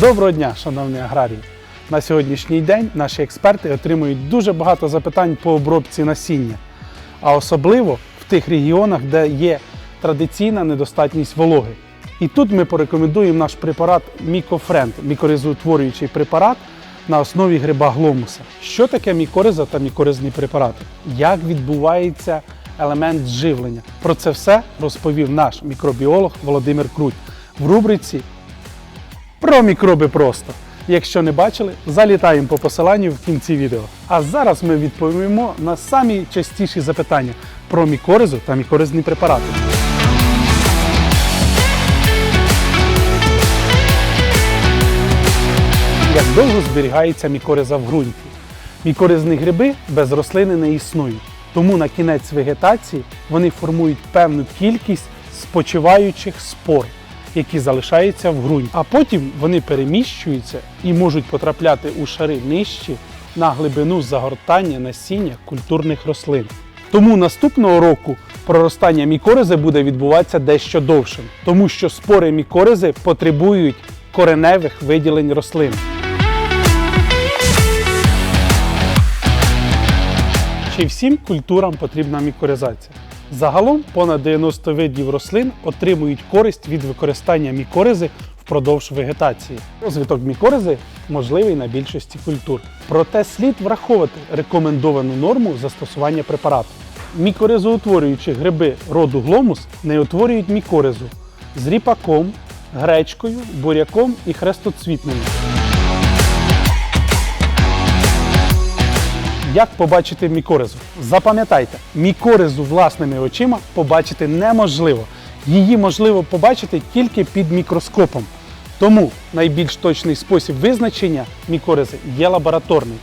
Доброго дня, шановні аграрії! На сьогоднішній день наші експерти отримують дуже багато запитань по обробці насіння, а особливо в тих регіонах, де є традиційна недостатність вологи. І тут ми порекомендуємо наш препарат Мікофренд, мікоризоутворюючий препарат на основі гриба гломуса. Що таке мікориза та мікоризні препарати? Як відбувається елемент живлення? Про це все розповів наш мікробіолог Володимир Круть в рубриці про мікроби просто. Якщо не бачили, залітаємо по посиланню в кінці відео. А зараз ми відповімо на самі частіші запитання про мікоризу та мікоризні препарати. Як довго зберігається мікориза в ґрунті? Мікоризні гриби без рослини не існують. Тому на кінець вегетації вони формують певну кількість спочиваючих спор, які залишаються в ґрунті. А потім вони переміщуються і можуть потрапляти у шари нижчі на глибину загортання насіння культурних рослин. Тому наступного року проростання мікоризи буде відбуватися дещо довшим, тому що спори мікоризи потребують кореневих виділень рослин. Чи всім культурам потрібна мікоризація? Загалом понад 90 видів рослин отримують користь від використання мікоризи впродовж вегетації. Розвиток мікоризи можливий на більшості культур. Проте слід враховувати рекомендовану норму застосування препарату. Мікоризоутворюючі гриби роду гломус не утворюють мікоризу з ріпаком, гречкою, буряком і хрестоцвітними. Як побачити мікоризу? Запам'ятайте, мікоризу власними очима побачити неможливо. Її можливо побачити тільки під мікроскопом. Тому найбільш точний спосіб визначення мікоризи є лабораторний.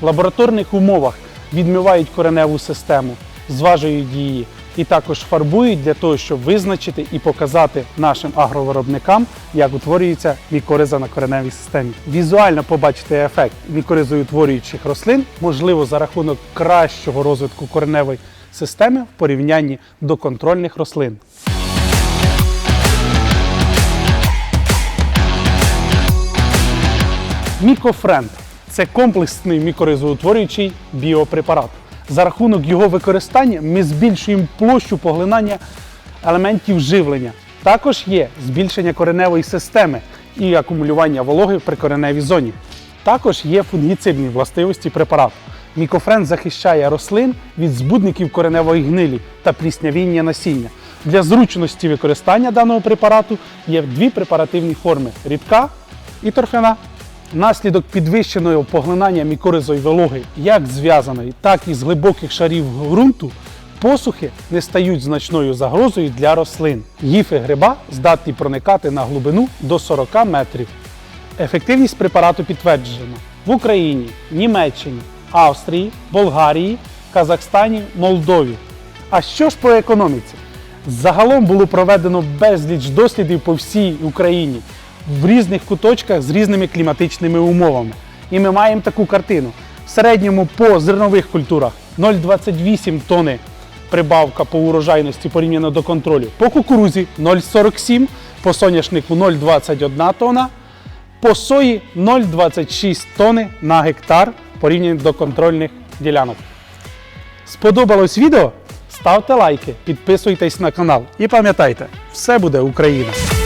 В лабораторних умовах відмивають кореневу систему, зважують її і також фарбують для того, щоб визначити і показати нашим агровиробникам, як утворюється мікориза на кореневій системі. Візуально побачити ефект мікоризоутворюючих рослин можливо за рахунок кращого розвитку кореневої системи в порівнянні до контрольних рослин. Мікофренд це комплексний мікоризоутворюючий біопрепарат. За рахунок його використання ми збільшуємо площу поглинання елементів живлення. Також є збільшення кореневої системи і акумулювання вологи в прикореневій зоні. Також є фунгіцидні властивості препарату. Мікофренд захищає рослин від збудників кореневої гнилі та пліснявіння насіння. Для зручності використання даного препарату є дві препаративні форми рідка і торфяна. Внаслідок підвищеного поглинання мікоризої вологи як зв'язаної, так і з глибоких шарів ґрунту, посухи не стають значною загрозою для рослин. Гіфи гриба здатні проникати на глибину до 40 метрів. Ефективність препарату підтверджена в Україні, Німеччині, Австрії, Болгарії, Казахстані, Молдові. А що ж по економіці? Загалом було проведено безліч дослідів по всій Україні в різних куточках з різними кліматичними умовами. І ми маємо таку картину. В середньому по зернових культурах 0,28 тони прибавка по урожайності порівняно до контролю. По кукурузі 0,47, по соняшнику 0,21 тона, по сої 0,26 тони на гектар порівняно до контрольних ділянок. Сподобалось відео? Ставте лайки, підписуйтесь на канал і пам'ятайте, все буде Україна!